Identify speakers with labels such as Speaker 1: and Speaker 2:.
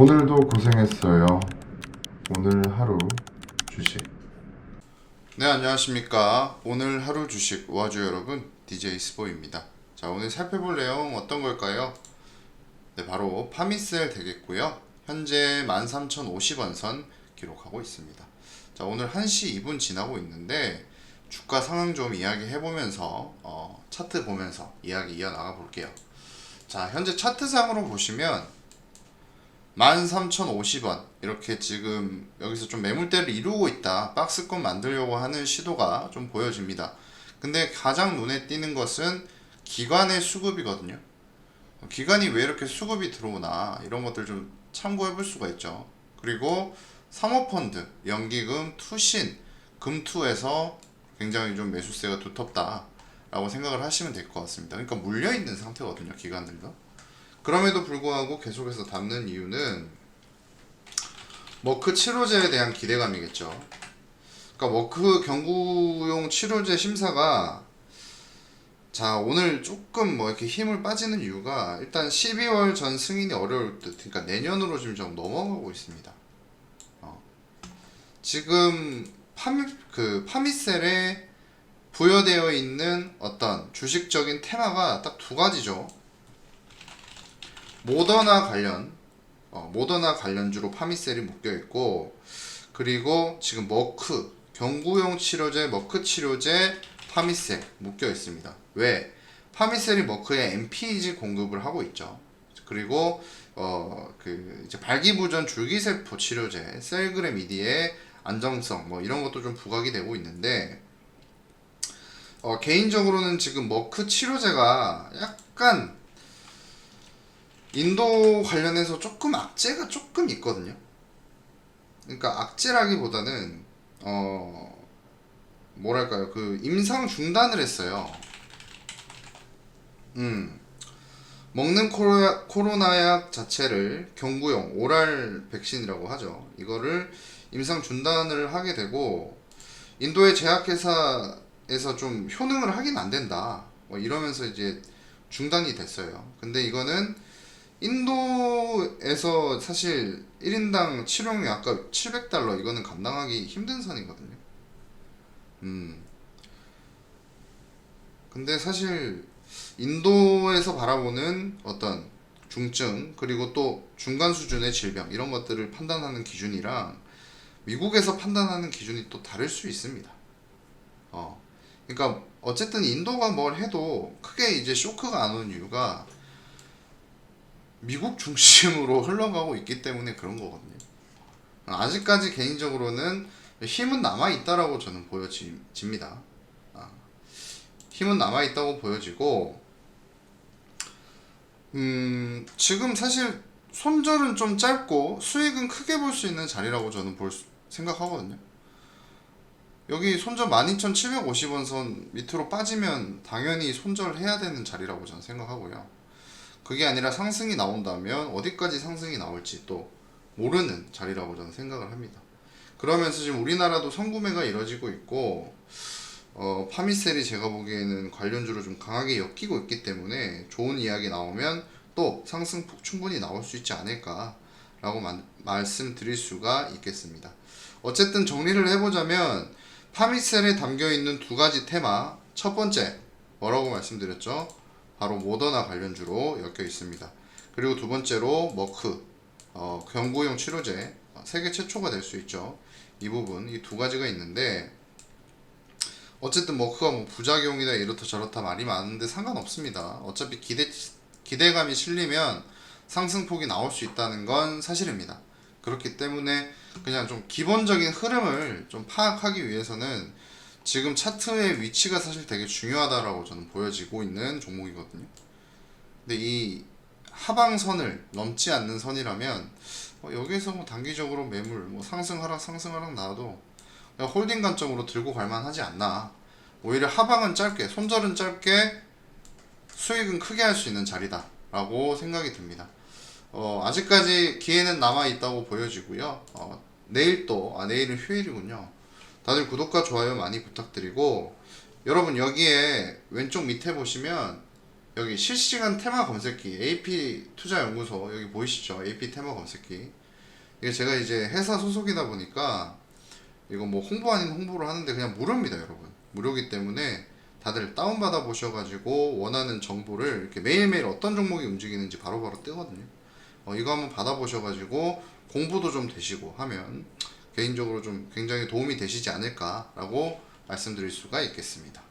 Speaker 1: 오늘도 고생했어요. 오늘 하루 주식. 네, 안녕하십니까. 오늘 하루 주식 와주 여러분, DJ 스보입니다. 자, 오늘 살펴볼 내용 어떤 걸까요? 네, 바로 파미셀 되겠고요. 현재 13,050원 선 기록하고 있습니다. 자, 오늘 1시 2분 지나고 있는데 주가 상황 좀 이야기해 보면서 어, 차트 보면서 이야기 이어 나가 볼게요. 자, 현재 차트상으로 보시면 13,050원 이렇게 지금 여기서 좀 매물대를 이루고 있다. 박스권 만들려고 하는 시도가 좀 보여집니다. 근데 가장 눈에 띄는 것은 기관의 수급이거든요. 기관이 왜 이렇게 수급이 들어오나 이런 것들 좀 참고해 볼 수가 있죠. 그리고 사모펀드, 연기금, 투신, 금투에서 굉장히 좀 매수세가 두텁다 라고 생각을 하시면 될 것 같습니다. 그러니까 물려 있는 상태거든요, 기관들도. 그럼에도 불구하고 계속해서 담는 이유는 머크 치료제에 대한 기대감이겠죠. 그러니까 머크 경구용 치료제 심사가 자 오늘 조금 뭐 이렇게 힘을 빠지는 이유가 일단 12월 전 승인이 어려울 듯 그러니까 내년으로 지금 좀 넘어가고 있습니다. 어. 지금 파미 그 파미셀에 부여되어 있는 어떤 주식적인 테마가 딱 두 가지죠. 모더나 관련 어, 모더나 관련주로 파미셀이 묶여 있고 그리고 지금 머크 경구용 치료제 머크 치료제 파미셀 묶여 있습니다. 왜? 파미셀이 머크에 MPG 공급을 하고 있죠. 그리고 어 그 이제 발기부전 줄기세포 치료제 셀그램 이디의 안정성 뭐 이런 것도 좀 부각이 되고 있는데 어 개인적으로는 지금 머크 치료제가 약간 인도 관련해서 조금 악재가 조금 있거든요. 그러니까 악재라기보다는 어 뭐랄까요 그 임상 중단을 했어요. 음 먹는 코로나, 코로나약 자체를 경구용 오랄 백신이라고 하죠. 이거를 임상 중단을 하게 되고 인도의 제약회사에서 좀 효능을 하긴 안 된다. 뭐 이러면서 이제 중단이 됐어요. 근데 이거는 인도에서 사실 1인당 치료용이 아까 700달러 이거는 감당하기 힘든 선이거든요. 음. 근데 사실 인도에서 바라보는 어떤 중증 그리고 또 중간 수준의 질병 이런 것들을 판단하는 기준이랑 미국에서 판단하는 기준이 또 다를 수 있습니다. 어. 그러니까 어쨌든 인도가 뭘 해도 크게 이제 쇼크가 안 오는 이유가 미국 중심으로 흘러가고 있기 때문에 그런 거거든요. 아직까지 개인적으로는 힘은 남아 있다라고 저는 보여집니다. 아, 힘은 남아 있다고 보여지고, 음, 지금 사실 손절은 좀 짧고 수익은 크게 볼 수 있는 자리라고 저는 볼 수- 생각하거든요. 여기 손절 12,750원 선 밑으로 빠지면 당연히 손절해야 되는 자리라고 저는 생각하고요. 그게 아니라 상승이 나온다면 어디까지 상승이 나올지 또 모르는 자리라고 저는 생각을 합니다. 그러면서 지금 우리나라도 선구매가 이뤄지고 있고 어, 파미셀이 제가 보기에는 관련주로 좀 강하게 엮이고 있기 때문에 좋은 이야기 나오면 또 상승폭 충분히 나올 수 있지 않을까 라고 만- 말씀드릴 수가 있겠습니다. 어쨌든 정리를 해보자면 파미셀에 담겨 있는 두 가지 테마 첫 번째 뭐라고 말씀드렸죠? 바로 모더나 관련주로 엮여 있습니다. 그리고 두 번째로 머크 어, 경구용 치료제 어, 세계 최초가 될 수 있죠. 이 부분 이 두 가지가 있는데 어쨌든 머크가 뭐 부작용이다 이렇다 저렇다 말이 많은데 상관없습니다. 어차피 기대 기대감이 실리면 상승폭이 나올 수 있다는 건 사실입니다. 그렇기 때문에 그냥 좀 기본적인 흐름을 좀 파악하기 위해서는 지금 차트의 위치가 사실 되게 중요하다라고 저는 보여지고 있는 종목이거든요. 근데 이 하방선을 넘지 않는 선이라면 어, 여기에서 뭐 단기적으로 매물 뭐 상승 하락 상승 하락 나와도 홀딩 관점으로 들고 갈만 하지 않나. 오히려 하방은 짧게 손절은 짧게 수익은 크게 할 수 있는 자리다라고 생각이 듭니다. 어, 아직까지 기회는 남아 있다고 보여지고요. 어, 내일 또 아, 내일은 휴일이군요. 다들 구독과 좋아요 많이 부탁드리고 여러분 여기에 왼쪽 밑에 보시면 여기 실시간 테마 검색기 AP 투자 연구소 여기 보이시죠? AP 테마 검색기 이게 제가 이제 회사 소속이다 보니까 이거 뭐 홍보 아닌 홍보를 하는데 그냥 무료입니다, 여러분. 무료기 때문에 다들 다운받아 보셔가지고 원하는 정보를 이렇게 매일매일 어떤 종목이 움직이는지 바로바로 뜨거든요. 어, 이거 한번 받아보셔가지고 공부도 좀 되시고 하면 개인적으로 좀 굉장히 도움이 되시지 않을까라고 말씀드릴 수가 있겠습니다.